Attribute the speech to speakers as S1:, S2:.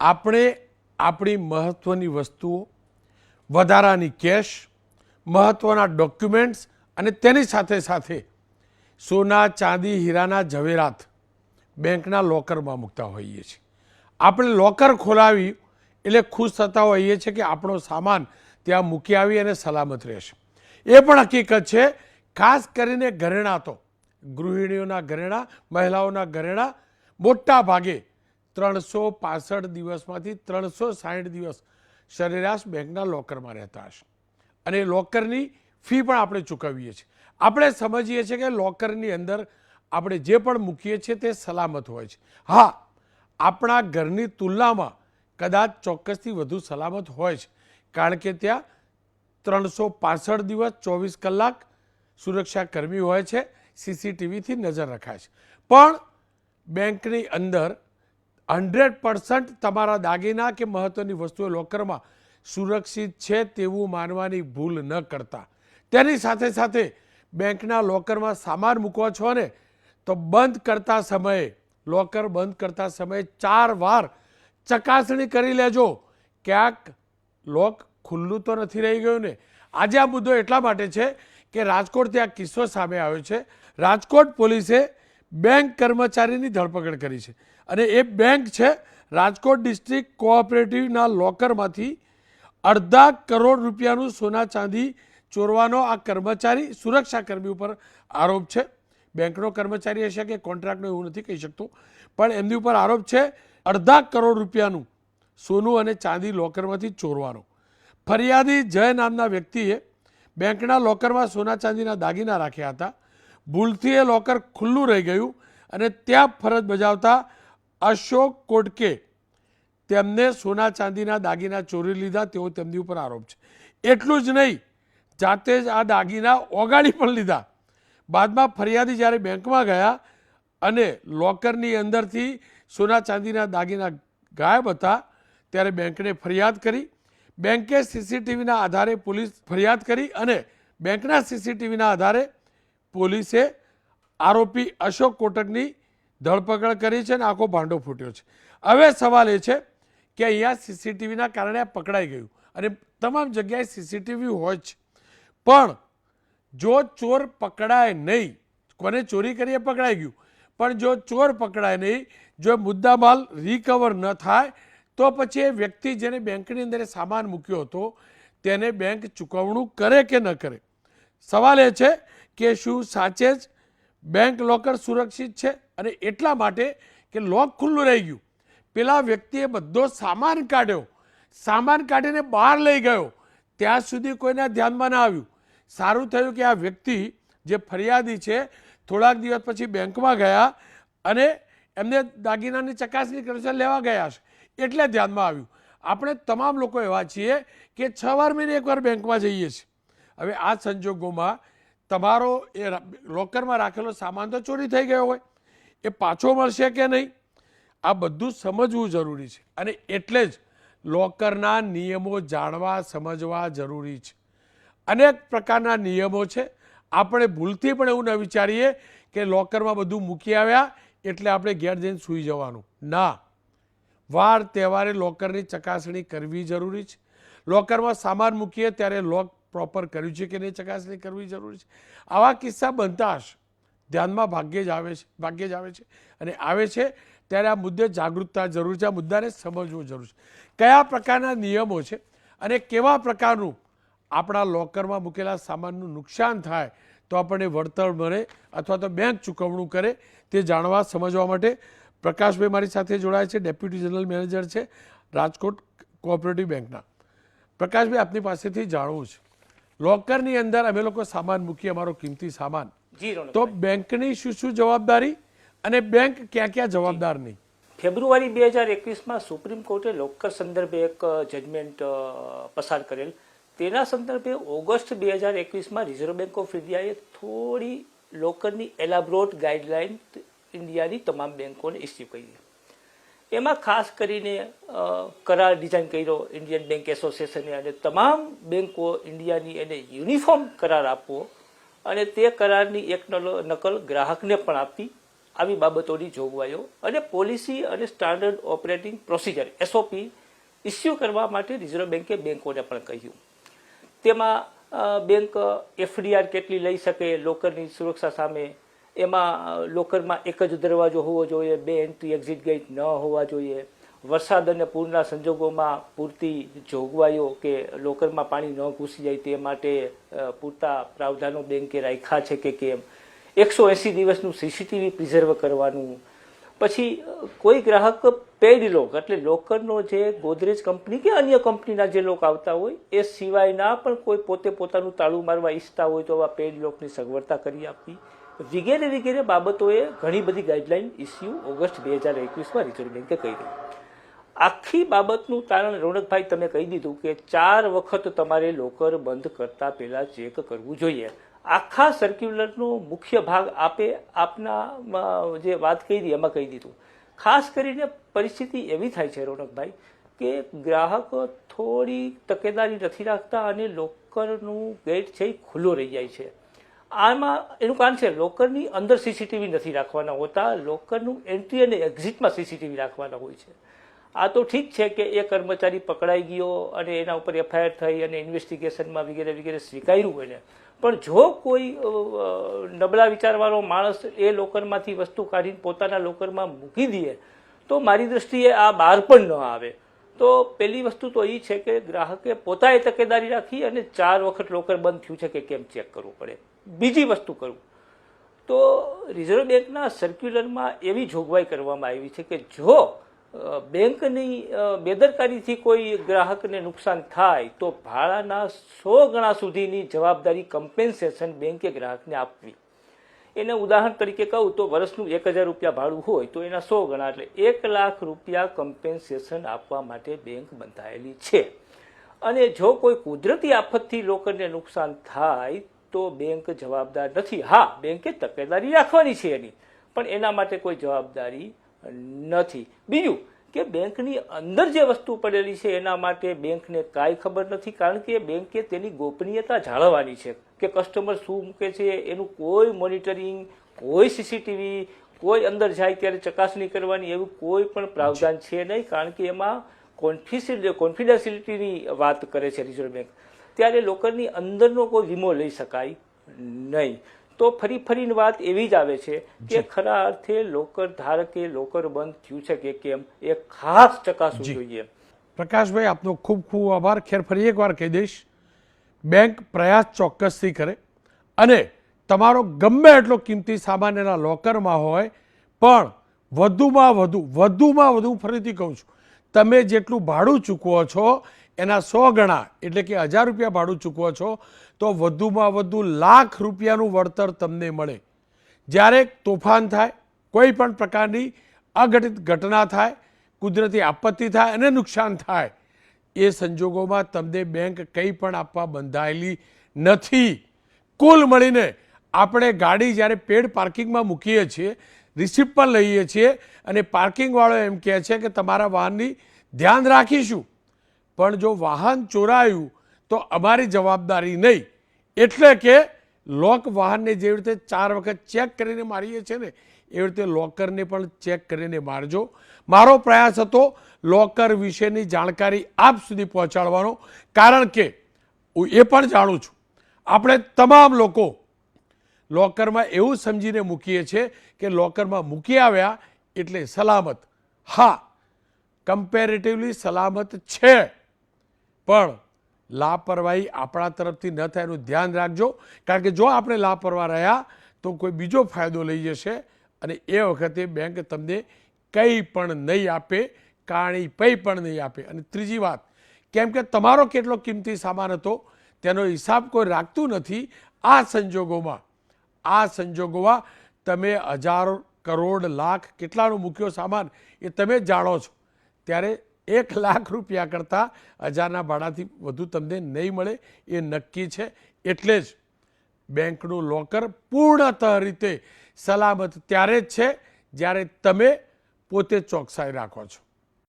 S1: આપણે આપણી મહત્ત્વની વસ્તુઓ, વધારાની કેશ મહત્ત્વના ડોક્યુમેન્ટ્સ અને તેની સાથે સાથે સોના, ચાંદી, હીરાના ઝવેરાત બેંકના લોકરમાં મૂકતા હોઈએ છીએ. આપણે લોકર ખોલાવી એટલે ખુશ થતા હોઈએ છીએ કે આપણો સામાન ત્યાં મૂકી આવી અને સલામત રહેશે. એ પણ હકીકત છે, ખાસ કરીને ઘરેણા તો. ગૃહિણીઓના ઘરેણા, મહિલાઓના ઘરેણા મોટા ભાગે ત્રણસો પાસઠ દિવસમાંથી ત્રણસો સાઠ દિવસ સરેરાશ બેંકના લોકરમાં રહેતા હશે. અને લોકરની ફી પણ આપણે ચૂકવીએ છીએ. આપણે સમજીએ છીએ કે લોકરની અંદર આપણે જે પણ મૂકીએ છીએ તે સલામત હોય છે. હા, આપણા ઘરની તુલનામાં કદાચ ચોક્કસથી વધુ સલામત હોય છે. કારણ કે ત્યાં ત્રણસો પાસઠ દિવસ, ચોવીસ કલાક સુરક્ષા કર્મી હોય છે સીસીટીવીથી નજર રખાય છે. પણ બેંકની અંદર હંડ્રેડ પર્સન્ટ તમારા દાગીના કે મહત્ત્વની વસ્તુઓ લોકરમાં સુરક્ષિત છે તેવું માનવાની ભૂલ ન કરતા. તેની સાથે સાથે બેંકના લોકરમાં સામાન મૂકવા છો ને, તો બંધ કરતા સમયે, લોકર બંધ કરતા સમયે ચાર વાર ચકાસણી કરી લેજો. ક્યાંક લોક ખુલ્લું તો નથી રહી ગયું ને. આજે આ મુદ્દો એટલા માટે છે કે રાજકોટ ત્યાં કિસ્સો સામે આવ્યો છે. રાજકોટ પોલીસે બેંક કર્મચારીની ધરપકડ કરી છે. અને એ બેંક છે, રાજકોટ ડિસ્ટ્રિક્ટ કોઓપરેટિવના લોકરમાંથી અડધા કરોડ રૂપિયાનું સોના ચાંદી ચોરવાનો આ કર્મચારી સુરક્ષાકર્મી ઉપર આરોપ છે. બેંકનો કર્મચારી હશે કે કોન્ટ્રાક્ટનો એવું નથી કહી શકતો. પણ એમની ઉપર આરોપ છે, અડધા કરોડ રૂપિયાનું સોનું અને ચાંદી લોકરમાંથી ચોરવાનો. ફરિયાદી જય નામના વ્યક્તિએ બેંકના લોકરમાં સોના ચાંદીના દાગીના રાખ્યા હતા. ભૂલથી એ લોકર ખુલ્લું રહી ગયું અને ત્યાં ફરજ બજાવતા અશોક કોટકે તેમને સોના ચાંદીના દાગીના ચોરી લીધા તેવો તેમની ઉપર આરોપ છે. એટલું જ નહીં, જાતે જ આ દાગીના ઓગાળી પણ લીધા. બાદમાં ફરિયાદી જ્યારે બેંકમાં ગયા અને લોકરની અંદરથી સોના ચાંદીના દાગીના ગાયબ હતા, ત્યારે બેંકને ફરિયાદ કરી, બેંકે સીસીટીવીના આધારે પોલીસ ફરિયાદ કરી અને બેંકના સીસીટીવીના આધારે પોલીસે આરોપી અશોક કોટકની ધરપકડ કરી છે અને આખો ભાંડો ફૂટ્યો છે. હવે સવાલ એ છે કે અહીંયા સીસીટીવીના કારણે પકડાઈ ગયું અને તમામ જગ્યાએ સીસીટીવી હોય છે પણ જો ચોર પકડાય નહીં, કોને ચોરી કરી એ પકડાઈ ગયું, પણ જો ચોર પકડાય નહીં, જો મુદ્દામાલ રિકવર ન થાય, તો પછી એ વ્યક્તિ જેને બેંકની અંદર સામાન મૂક્યો હતો, તેને બેંક ચૂકવણું કરે કે ન કરે? સવાલ એ છે કે શું સાચે જ બેંક લોકર સુરક્ષિત છે? અને એટલા માટે કે લોક ખુલ્લું રહી ગયું. પેલા વ્યક્તિએ બધો સામાન કાઢ્યો. સામાન કાઢીને બહાર લઈ ગયો. ત્યાં સુધી કોઈના ધ્યાનમાં ના આવ્યું. સારું થયું કે આ વ્યક્તિ જે ફરિયાદી છે, થોડાક દિવસ પછી બેંકમાં ગયા અને એમને દાગીનાની ચકાસણી કરશે લેવા ગયા છે. એટલે ધ્યાનમાં આવ્યું. આપણે તમામ લોકો એવા છીએ કે છ વાર મહિને એકવાર બેંકમાં જઈએ છીએ. હવે આ સંજોગોમાં તમારો એ લોકરમાં રાખેલો સામાન તો ચોરી થઈ ગયો હોય. એ પાછો મળશે કે નહીં? આ બધું સમજવું જરૂરી છે. અને એટલે જ લોકરના નિયમો જાણવા, સમજવા જરૂરી છે. અનેક પ્રકારના નિયમો છે. આપણે ભૂલથી પણ એવું ન વિચારીએ કે લોકરમાં બધું મૂકી આવ્યા એટલે આપણે ઘેર જઈને સૂઈ જવાનું. ના. વાર તહેવારે લોકરની ચકાસણી કરવી જરૂરી છે. લોકરમાં સામાન મૂકીએ ત્યારે લોક પ્રોપર કર્યું છે કે નહીં ચકાસણી કરવી જરૂરી છે? આવા કિસ્સા બનતા હશે. ધ્યાનમાં ભાગ્યે જ આવે છે, ભાગ્યે જ આવે છે. અને આવે છે ત્યારે આ મુદ્દે જાગૃતતા જરૂર છે, આ મુદ્દાને સમજવું જરૂર છે. કયા પ્રકારના નિયમો છે અને કેવા પ્રકારનું આપણા લોકરમાં મૂકેલા સામાનનું નુકસાન થાય તો આપણને વળતર મળે અથવા તો બેંક ચૂકવણું કરે તે જાણવા, સમજવા માટે પ્રકાશભાઈ મારી સાથે જોડાય છે, ડેપ્યુટી જનરલ મેનેજર છે રાજકોટ કોઓપરેટિવ બેંકના. પ્રકાશભાઈ, આપની પાસેથી જાણવું છે. લોકરની અંદર અમે લોકો સામાન મૂકીએ અમારો કિંમતી સામાન. તો બેંકની શું શું જવાબદારી અને બેંક ક્યાં ક્યાં જવાબદાર નહીં
S2: ફેબ્રુઆરી બે હજાર એકવીસમાં સુપ્રીમ કોર્ટે લોકર સંદર્ભે એક જજમેન્ટ પસાર કરેલ. તેના સંદર્ભે ઓગસ્ટ બે હજાર એકવીસમાં રિઝર્વ બેંક ઓફ ઇન્ડિયાએ થોડી લોકરની એલાબ્રોટ ગાઈડલાઇન ઇન્ડિયાની તમામ બેંકોને ઇસ્યુ કરી. એમાં ખાસ કરીને કરાર ડિઝાઇન કર્યો ઇન્ડિયન બેંક એસોસિએશને અને તમામ બેન્કો ઇન્ડિયાની એને યુનિફોર્મ કરાર આપવો અને તે કરારની એક નકલ ગ્રાહકને પણ આપી આવી બાબતોની જોગવાઈઓ અને પોલિસી અને standard operating procedure, SOP, issue કરવા માટે રિઝર્વ બેન્કે બેન્કોને પણ કહ્યું. તેમાં બેંક એફડીઆર કેટલી લઈ શકે, લોકરની સુરક્ષા સામે એમાં લોકરમાં એક જ દરવાજો હોવો જોઈએ, બે એન્ટ્રી એક્ઝિટ ગેટ ન હોવા જોઈએ. વરસાદ અને પૂરના સંજોગોમાં પૂરતી જોગવાઈઓ કે લોકરમાં પાણી ન ઘૂસી જાય તે માટે પૂરતા પ્રાવધાનો બેંકે રાખ્યા છે કે કેમ? એકસો એંસી દિવસનું સીસીટીવી પ્રિઝર્વ કરવાનું. પછી કોઈ ગ્રાહક પેડ લોક એટલે લોકરનો જે ગોદરેજ કંપની કે અન્ય કંપનીના જે લોક આવતા હોય, એ સિવાયના પણ કોઈ પોતે પોતાનું તાળું મારવા ઈચ્છતા હોય તો આવા પેડ લોકની સગવડતા કરી આપવી. વગેરે વગેરે બાબતોએ ઘણી બધી ગાઈડલાઈન ઇસ્યુ ઓગસ્ટ બે હજાર એકવીસમાં રિઝર્વ બેન્કે કરી આખી બાબતનું તારણ રોનકભાઈ તમે કહી દીધું કે ચાર વખત તમારે લોકર બંધ કરતા પહેલાં ચેક કરવું જોઈએ. આખા સર્ક્યુલરનો મુખ્ય ભાગ આપે આપના જે વાત કહી એમાં કહી દીધું. ખાસ કરીને પરિસ્થિતિ એવી થાય છે રોનકભાઈ કે ગ્રાહકો થોડી તકેદારી નથી રાખતા અને લોકરનું ગેટ છે એ ખુલ્લો રહી જાય છે. આમાં એનું કારણ છે, લોકરની અંદર સીસીટીવી નથી રાખવાના હોતા, લોકરનું એન્ટ્રી અને એક્ઝિટમાં સીસીટીવી રાખવાના હોય છે. આ તો ઠીક છે કે એ કર્મચારી પકડાઈ ગયો અને એના ઉપર એફઆઈઆર થઈ અને ઇન્વેસ્ટિગેશનમાં વગેરે વગેરે સ્વીકાર્યું એને પણ જો કોઈ નબળા વિચારવાળો માણસ એ લોકરમાંથી વસ્તુ કાઢીને પોતાના લોકરમાં મૂકી દે, તો મારી દ્રષ્ટિએ આ બહાર પણ ન આવે. તો પહેલી વસ્તુ તો એ છે કે ગ્રાહકે પોતાએ તકેદારી રાખી અને ચાર વખત લોકર બંધ થયું છે કે કેમ ચેક કરવું પડે. બીજી વસ્તુ કરવું તો રિઝર્વ બેંકના સર્ક્યુલરમાં એવી જોગવાઈ કરવામાં આવી છે કે જો બેંકની બેદરકારીથી કોઈ ગ્રાહકને નુકસાન થાય, તો ભાડાના સો ગણા સુધીની જવાબદારી કમ્પેન્સેશન બેંકે ગ્રાહકને આપવી. એને ઉદાહરણ તરીકે કહું તો વર્ષનું એક હજાર રૂપિયા ભાડું હોય, તો એના સો ગણા, એટલે એક લાખ રૂપિયા કમ્પેન્સેશન આપવા માટે બેંક બંધાયેલી છે. અને જો કોઈ કુદરતી આફતથી લોકોને નુકસાન થાય તો બેંક જવાબદાર નથી. હા, બેંકે તકેદારી રાખવાની છે એની, પણ એના માટે કોઈ જવાબદારી નથી. બીજું કે બેંકની અંદર જે વસ્તુ પડેલી છે એના માટે બેંકને કાંઈ ખબર નથી, કારણ કે બેંકે તેની ગોપનીયતા જાળવવાની છે કે કસ્ટમર શું મૂકે છે, એનું કોઈ મોનિટરિંગ, કોઈ સીસીટીવી કોઈ અંદર જાય ત્યારે ચકાસણી કરવાની એવું કોઈ પણ પ્રાવધાન છે નહીં, કારણ કે એમાં કોન્ફિસિલ કોન્ફિડન્સિલિટીની વાત કરે છે રિઝર્વ બેંક ત્યારે લોકરની અંદરનો કોઈ વીમો લઈ શકાય નહીં. તો ફરી ફરીને વાત એવી જ આવે છે કે ખરા અર્થે લોકર ધારકે લોકર બંધ થયું છે કે કેમ? એ ખાસ ચકાસવું જોઈએ.
S1: પ્રકાશભાઈ આપનો ખૂબ ખૂબ આભાર. ખેર ફરી એકવાર કહી દઈશ બેંક પ્રયાસ ચોક્કસથી કરે અને તમારો ગમે એટલો કિંમતી સામાન્યના લોકરમાં હોય પણ વધુમાં વધુ વધુમાં વધુ ફરીથી કહું છું તમે જેટલું ભાડું ચૂકવો છો એના સો ગણા, એટલે કે હજાર રૂપિયા ભાડું ચૂકવો છો, તો વધુમાં વધુ લાખ રૂપિયાનું વળતર તમને મળે. જ્યારે તોફાન થાય, કોઈ પણ પ્રકારની અઘટિત ઘટના થાય, કુદરતી આપત્તિ થાય અને નુકસાન થાય, એ સંજોગોમાં તમને બેંક કંઈ પણ આપવા બંધાયેલી નથી. કુલ મળીને આપણે ગાડી જ્યારે પેડ પાર્કિંગમાં મૂકીએ છીએ, રિસિપ્ટ પણ લઈએ છીએ, અને પાર્કિંગવાળો એમ કહે છે કે તમારા વાહનની ધ્યાન રાખીશું. પણ જો વાહન ચોરાયું, તો અમારી જવાબદારી નહીં. એટલે કે લોક વાહનને જેવી રીતે ચાર વખત ચેક કરીને મારીએ છીએ ને, એવી રીતે લોકરને પણ ચેક કરીને મારજો. મારો પ્રયાસ હતો લોકર વિશેની જાણકારી આપ સુધી પહોંચાડવાનો, કારણ કે હું એ પણ જાણું છું. આપણે તમામ લોકો લોકરમાં એવું સમજીને મૂકીએ છીએ કે લોકરમાં મૂકી આવ્યા એટલે સલામત. હા કમ્પેરેટિવલી સલામત છે. પણ લાપરવાહી આપણા તરફથી ન થાય એનું ધ્યાન રાખજો. કારણ કે જો આપણે લાપરવાહ રહ્યા, તો કોઈ બીજો ફાયદો લઈ જશે અને એ વખતે બેંક તમને કંઈ પણ નહીં આપે, કાણી પૈ પણ નહીં આપે. અને ત્રીજી વાત, કેમ કે તમારો કેટલો કિંમતી સામાન હતો, તેનો હિસાબ કોઈ રાખતું નથી. આ સંજોગોમાં આ સંજોગોમાં તમે હજારો કરોડ લાખ કેટલાનો મૂક્યો સામાન એ તમે જાણો છો. ત્યારે એક લાખ રૂપિયા કરતાં હજારના ભાડાથી વધુ તમને નહીં મળે, એ નક્કી છે. એટલે જ બેંકનું લોકર પૂર્ણતઃ રીતે સલામત ત્યારે જ છે, જ્યારે તમે પોતે ચોકસાઈ રાખો છો.